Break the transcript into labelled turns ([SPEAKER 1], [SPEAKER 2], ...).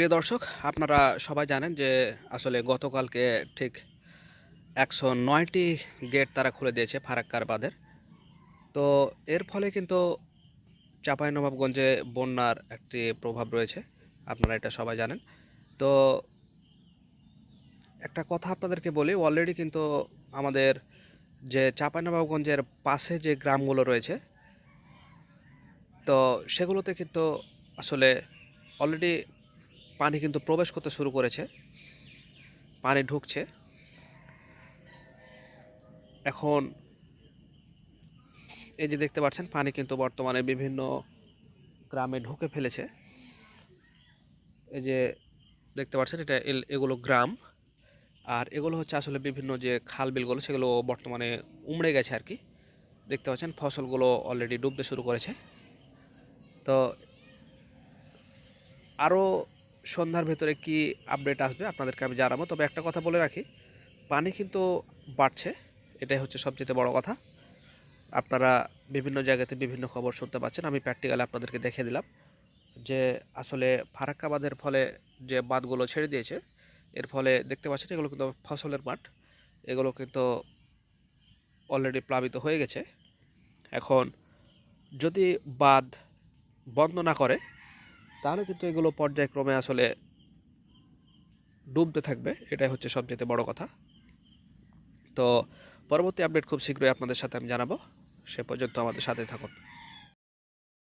[SPEAKER 1] প্রিয় দর্শক, আপনারা সবাই জানেন যে আসলে গতকালকে ঠিক একশো নয়টি গেট তারা খুলে দিয়েছে ফারাক্কার বাঁধের তো এর ফলে কিন্তু চাঁপাইনবাবগঞ্জে বন্যার একটি প্রভাব রয়েছে, আপনারা এটা সবাই জানেন। তো একটা কথা আপনাদেরকে বলি অলরেডি কিন্তু আমাদের যে চাঁপাইনবাবগঞ্জের পাশে যে গ্রামগুলো রয়েছে, তো সেগুলোতে কিন্তু আসলে অলরেডি পানি কিন্তু প্রবেশ করতে শুরু করেছে। পানি ঢুকছে। এখন এই যে দেখতে পাচ্ছেন, পানি কিন্তু বর্তমানে বিভিন্ন গ্রামে ঢুকে ফেলেছে। এই যে দেখতে পাচ্ছেন, এটা এগুলো গ্রাম। আর এগুলো হচ্ছে আসলে বিভিন্ন যে খাল বিলগুলো, সেগুলো বর্তমানে উমড়ে গেছে আর কি। দেখতে পাচ্ছেন, ফসলগুলো অলরেডি ডুবতে শুরু করেছে। তো আরও সন্ধ্যার ভেতরে কি আপডেট আসবে আপনাদেরকে আমি জানাব। তবে একটা কথা বলে রাখি, পানি কিন্তু বাড়ছে, এটাই হচ্ছে সবচেয়ে বড় কথা। আপনারা বিভিন্ন জায়গাতে বিভিন্ন খবর শুনতে পাচ্ছেন, আমি প্র্যাকটিক্যালি আপনাদেরকে দেখে দিলাম যে আসলে ফারাক্কাবাদের ফলে যে বাঁধগুলো ছেড়ে দিয়েছে, এর ফলে দেখতে পাচ্ছেন এগুলো কিন্তু ফসলের মাঠ, এগুলো কিন্তু অলরেডি প্লাবিত হয়ে গেছে। এখন যদি বাঁধ বন্ধ না করে তাহলে কিন্তু এগুলো পর্যায়ক্রমে আসলে ডুবতে থাকবে, এটাই হচ্ছে সবচেয়ে বড় কথা। তো পরবর্তী আপডেট খুব শীঘ্রই আপনাদের সাথে আমি জানাব। সে পর্যন্ত আমাদের সাথে থাকুন।